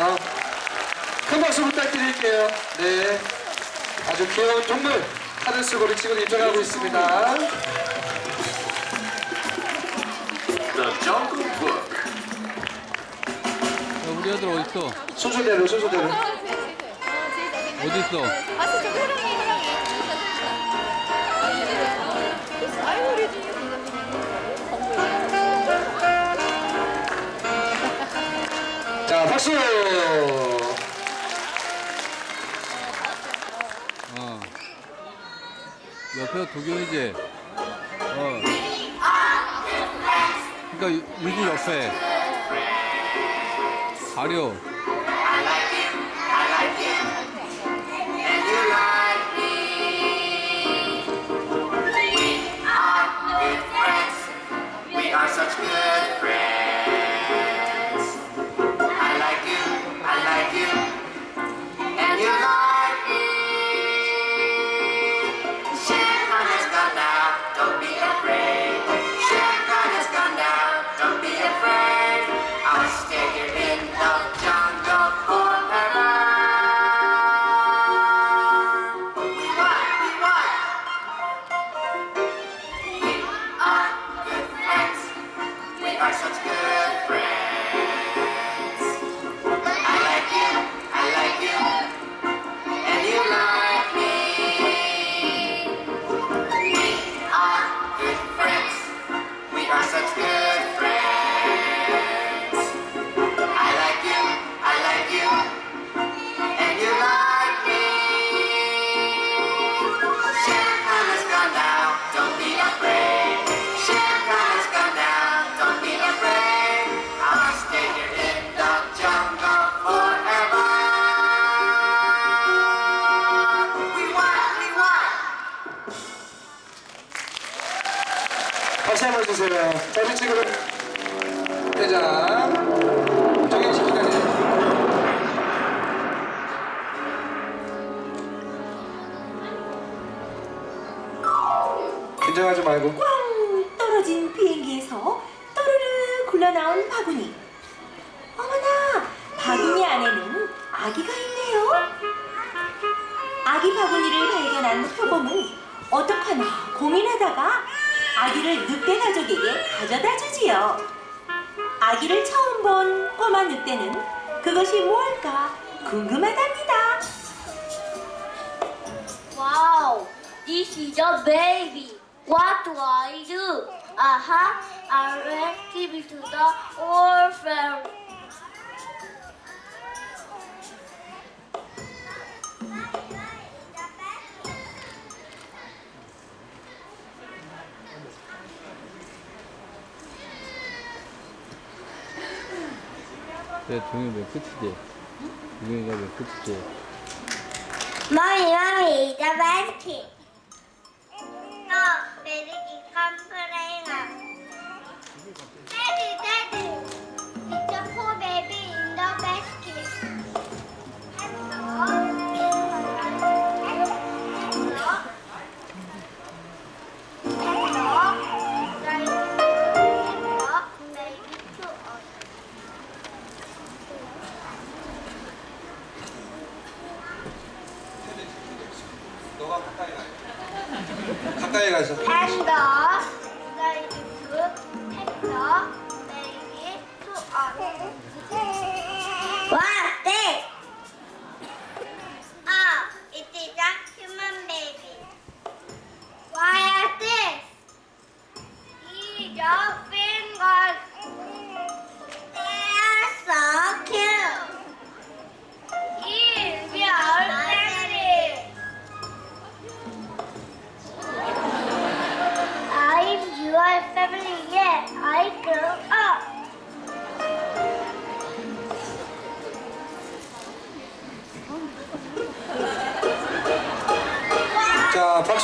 어, 큰 박수 부탁드릴게요. 네. 아주 귀여운 동물 하늘 우리 친구들 입장하고 있습니다. The Jungle Book. 야, 우리 아들 어딨어? 순서대로 순서대로. 어딨어? 도경이지? 어. 그니까 유주 옆에. 가려. We are such good friends. God's good friend. 주세요. 자 우리 친구들 대장 긴장하지 말고 꽝 떨어진 비행기에서 또르르 굴러나온 바구니. 어머나, 바구니 안에는 아기가 있네요. 아기 바구니를 발견한 표범은 어떡하나 고민하다가 아기를 늑대 가족에게 가져다 주지요. 아기를 처음 본 꼬마 늑대는 그것이 무엇일까 궁금하답니다. Wow, this is a baby. What do I do? Aha, I will give it to the orphan. 내 동이 왜 끝이지? 동이가 왜 끝이지? Mommy, mommy, the basket.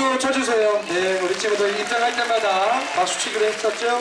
박수 쳐주세요. 네 우리 친구들 입장할 때마다 박수 치기로 했었죠.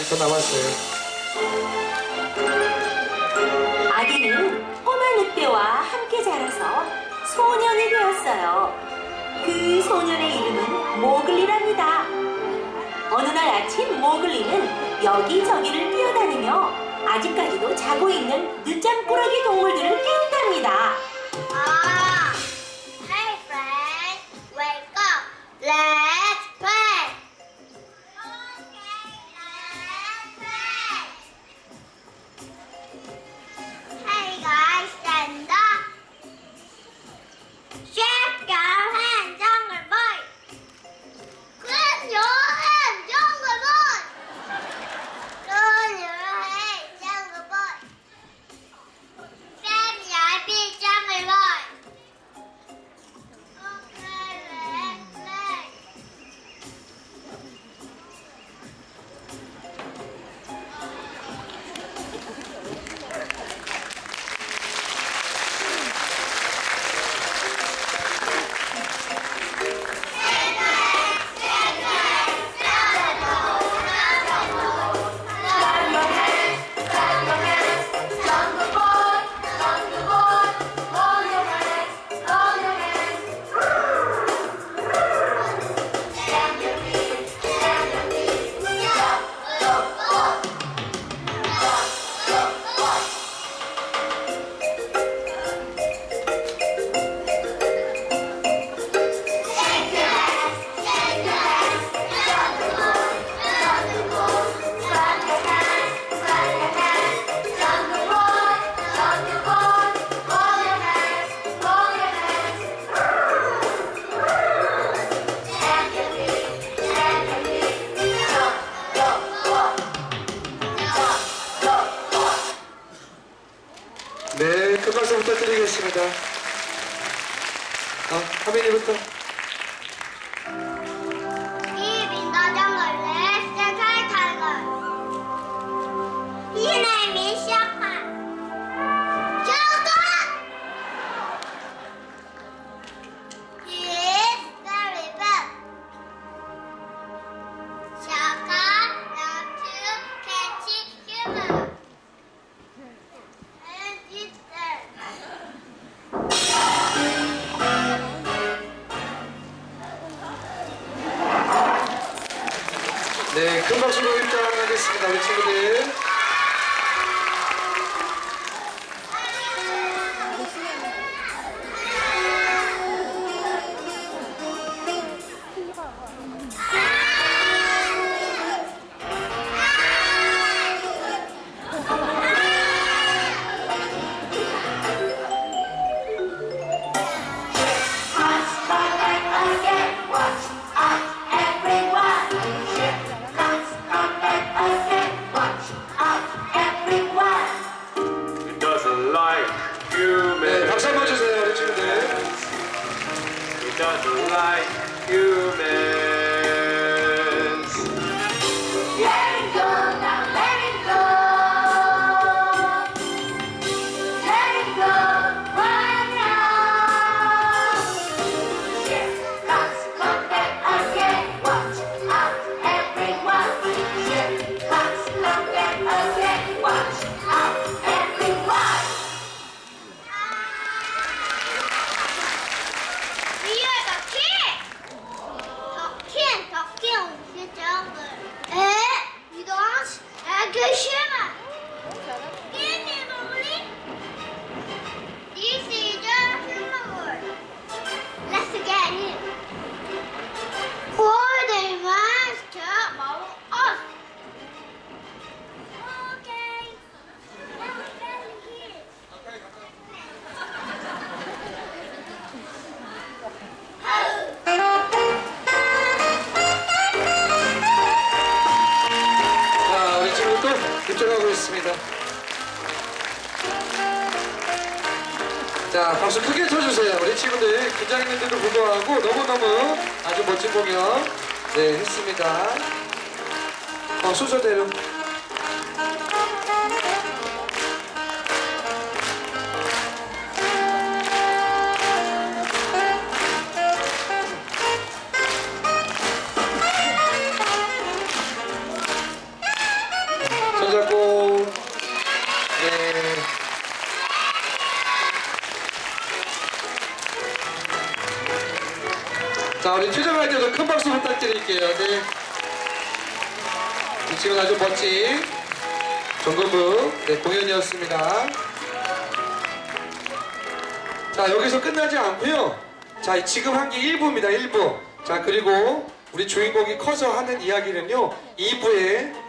아직 더 남았어요. 아기는 꼬마 늑대와 함께 자라서 소년이 되었어요. 그 소년의 이름은 모글리랍니다. 어느 날 아침 모글리는 여기저기를 뛰어다니며 아직까지도 자고 있는 늦잠꾸러기 동물들을 깨운답니다. 네, 큰 박수로 입장하겠습니다. 우리 친구들. doesn't like 네, humans. 박수 한번 주세요, 우리 친구들. He doesn't like humans. 있습니다. 자, 박수 크게 쳐주세요. 우리 친구들 긴장했는데도 불구하고 너무너무 아주 멋진 공연 네, 했습니다. 어, 순서대로. 자 우리 퇴장할 때도 큰 박수 부탁드릴게요. 네. 이 지금 아주 멋진 정근부 네, 공연이었습니다. 자 여기서 끝나지 않고요. 자 지금 한 게 1부입니다 1부. 자 그리고 우리 주인공이 커서 하는 이야기는요 2부에